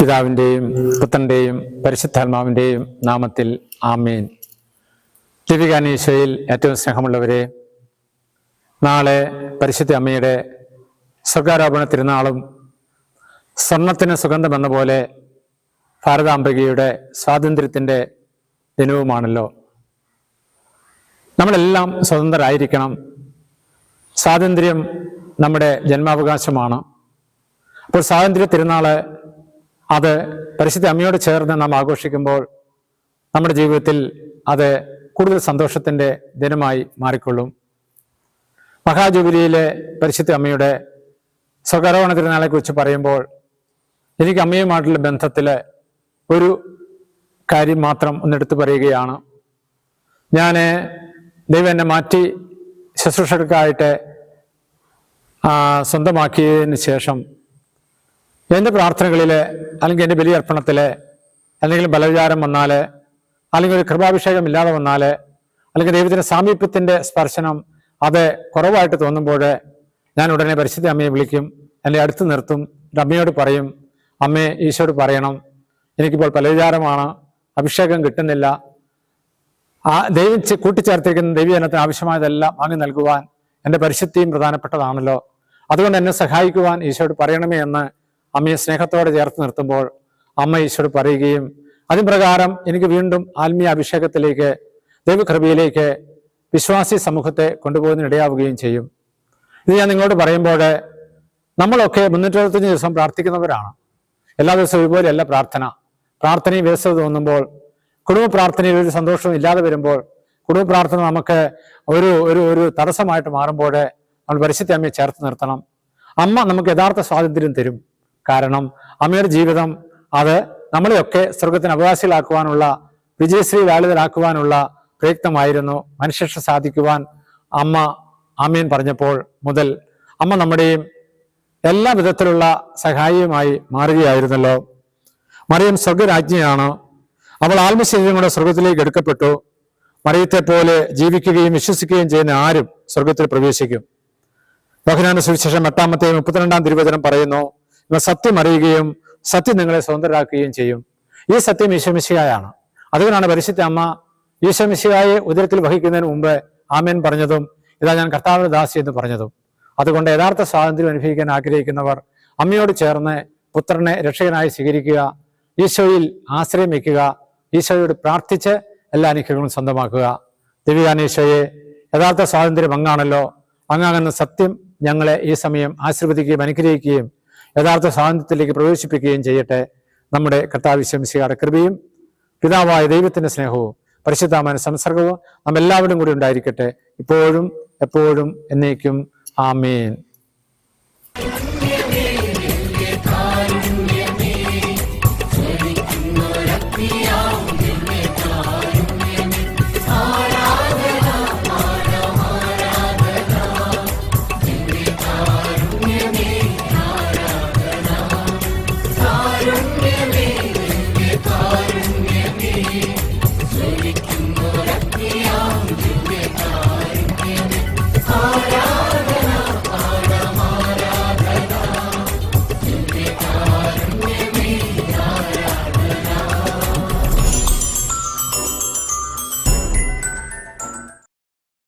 പിതാവിന്റെയും പുത്രന്റെയും പരിശുദ്ധാത്മാവിന്റെയും നാമത്തിൽ ആമേൻ. ദിവികാനീശയിൽ ഏറ്റവും സ്നേഹമുള്ളവരെ നാളെ പരിശുദ്ധ അമ്മയുടെ സ്വർഗാരോപണ തിരുനാളും സ്വർണത്തിന് സുഗന്ധമെന്ന പോലെ ഭാരതാംബികയുടെ സ്വാതന്ത്ര്യത്തിന്റെ ദിനവുമാണല്ലോ. നമ്മളെല്ലാം സ്വതന്ത്രരായിരിക്കണം. സ്വാതന്ത്ര്യം നമ്മുടെ ജന്മാവകാശമാണ്. അപ്പോൾ സ്വാതന്ത്ര്യ തിരുനാൾ അത് പരിശുദ്ധ അമ്മയോട് ചേർന്ന് നാം ആഘോഷിക്കുമ്പോൾ നമ്മുടെ ജീവിതത്തിൽ അത് കൂടുതൽ സന്തോഷത്തിന്റെ ദിനമായി മാറിക്കൊള്ളും. മഹാജൂബിലിയിലെ പരിശുദ്ധ അമ്മയുടെ സ്വകരോണ തിരുനാളെക്കുറിച്ച് പറയുമ്പോൾ എനിക്ക് അമ്മയുമായിട്ടുള്ള ബന്ധത്തിൽ ഒരു കാര്യം മാത്രം ഒന്നെടുത്ത് പറയുകയാണ്. ഞാൻ ദൈവം എന്നെ മാറ്റി ശുശ്രൂഷകൾക്കായിട്ട് സ്വന്തമാക്കിയതിന് ശേഷം എന്റെ പ്രാർത്ഥനകളിൽ അല്ലെങ്കിൽ എന്റെ ബലിയർപ്പണത്തിൽ അല്ലെങ്കിൽ ബലവിചാരം വന്നാൽ അല്ലെങ്കിൽ ഒരു കൃപാഭിഷേകം ഇല്ലാതെ വന്നാൽ അല്ലെങ്കിൽ ദൈവത്തിന്റെ സാമീപ്യത്തിന്റെ സ്പർശനം അത് കുറവായിട്ട് തോന്നുമ്പോൾ ഞാൻ ഉടനെ പരിശുദ്ധ അമ്മയെ വിളിക്കും എന്നെ അടുത്ത് നിർത്തും എന്റെ അമ്മയോട് പറയും അമ്മേ ഈശോട് പറയണം എനിക്കിപ്പോൾ പലവിചാരമാണ് അഭിഷേകം കിട്ടുന്നില്ല. ആ ദൈവം കൂട്ടിച്ചേർത്തിരിക്കുന്ന ദൈവജനത്തിന് ആവശ്യമായതെല്ലാം വാങ്ങി നൽകുവാൻ എന്റെ പരിശുദ്ധിയും പ്രധാനപ്പെട്ടതാണല്ലോ. അതുകൊണ്ട് എന്നെ സഹായിക്കുവാൻ ഈശോട് പറയണമേ എന്ന് അമ്മയെ സ്നേഹത്തോടെ ചേർത്ത് നിർത്തുമ്പോൾ അമ്മ ഈശോയോട് പറയുകയും അതിപ്രകാരം എനിക്ക് വീണ്ടും ആത്മീയ അഭിഷേകത്തിലേക്ക് ദൈവകൃപയിലേക്ക് വിശ്വാസി സമൂഹത്തെ കൊണ്ടുപോകുന്നതിനിടയാവുകയും ചെയ്യും. ഇത് ഞാൻ നിങ്ങളോട് പറയുമ്പോൾ നമ്മളൊക്കെ മുന്നൂറ്റി ദിവസം പ്രാർത്ഥിക്കുന്നവരാണ്. എല്ലാ ദിവസവും ഒരുപോലെയല്ല പ്രാർത്ഥന. പ്രാർത്ഥനയും വ്യവസ്ഥ തോന്നുമ്പോൾ കുടുംബ പ്രാർത്ഥനയിൽ ഒരു സന്തോഷവും ഇല്ലാതെ വരുമ്പോൾ കുടുംബ പ്രാർത്ഥന നമുക്ക് ഒരു ഒരു ഒരു തടസ്സമായിട്ട് മാറുമ്പോൾ നമ്മൾ പരിശുദ്ധ അമ്മയെ ചേർത്ത് നിർത്തണം. അമ്മ നമുക്ക് യഥാർത്ഥ സ്വാതന്ത്ര്യം തരും. കാരണം ജീവിതം അത് നമ്മളെയൊക്കെ സ്വർഗത്തിന് അവകാശികളാക്കുവാനുള്ള വിജയശ്രീ ലാളിതരാക്കുവാനുള്ള പ്രയത്നമായിരുന്നു. മനുഷ്യക്ഷ സാധിക്കുവാൻ അമ്മ ആമീൻ പറഞ്ഞപ്പോൾ മുതൽ അമ്മ നമ്മുടെയും എല്ലാ വിധത്തിലുള്ള സഹായിയുമായി മാറുകയായിരുന്നല്ലോ. മറിയം സ്വർഗരാജ്ഞിയാണ് അവൾ ആത്മശരീരങ്ങളുടെ സ്വർഗത്തിലേക്ക് എടുക്കപ്പെട്ടു. മറിയത്തെ പോലെ ജീവിക്കുകയും വിശ്വസിക്കുകയും ചെയ്യുന്ന ആരും സ്വർഗത്തിൽ പ്രവേശിക്കും. യോഹനാന സുവിശേഷം എട്ടാമത്തെ മുപ്പത്തിരണ്ടാം തിരുവചനം പറയുന്നു ഇവ സത്യം അറിയുകയും സത്യം നിങ്ങളെ സ്വതന്ത്രരാക്കുകയും ചെയ്യും. ഈ സത്യം ഈശോമിശിയായാണ് അതുകൊണ്ടാണ് പരിശുദ്ധ അമ്മ ഈശോമിശിയായെ ഉദരത്തിൽ വഹിക്കുന്നതിന് മുമ്പ് ആമേൻ പറഞ്ഞതും ഇതാ ഞാൻ കർത്താവിന് ദാസി എന്ന് പറഞ്ഞതും. അതുകൊണ്ട് യഥാർത്ഥ സ്വാതന്ത്ര്യം അനുഭവിക്കാൻ ആഗ്രഹിക്കുന്നവർ അമ്മയോട് ചേർന്ന് പുത്രനെ രക്ഷകനായി സ്വീകരിക്കുക ഈശോയിൽ ആശ്രയം വയ്ക്കുക ഈശോയോട് പ്രാർത്ഥിച്ച് എല്ലാ അനുഗ്രഹങ്ങളും സ്വന്തമാക്കുക. ദിവ്യാനീശോയെ യഥാർത്ഥ സ്വാതന്ത്ര്യം അങ്ങാണല്ലോ. അങ്ങാകുന്ന സത്യം ഞങ്ങളെ ഈ സമയം ആശീർവദിക്കുകയും അനുഗ്രഹിക്കുകയും യഥാർത്ഥ സ്വാതന്ത്ര്യത്തിലേക്ക് പ്രവേശിപ്പിക്കുകയും ചെയ്യട്ടെ. നമ്മുടെ കർത്താവിശ്വംസിയുടെ കൃപയും പിതാവായ ദൈവത്തിന്റെ സ്നേഹവും പരിശുദ്ധാമാന സംസർഗവും നമ്മെല്ലാവരും കൂടി ഉണ്ടായിരിക്കട്ടെ. ഇപ്പോഴും എപ്പോഴും എന്നേക്കും. ആമേൻ. baby.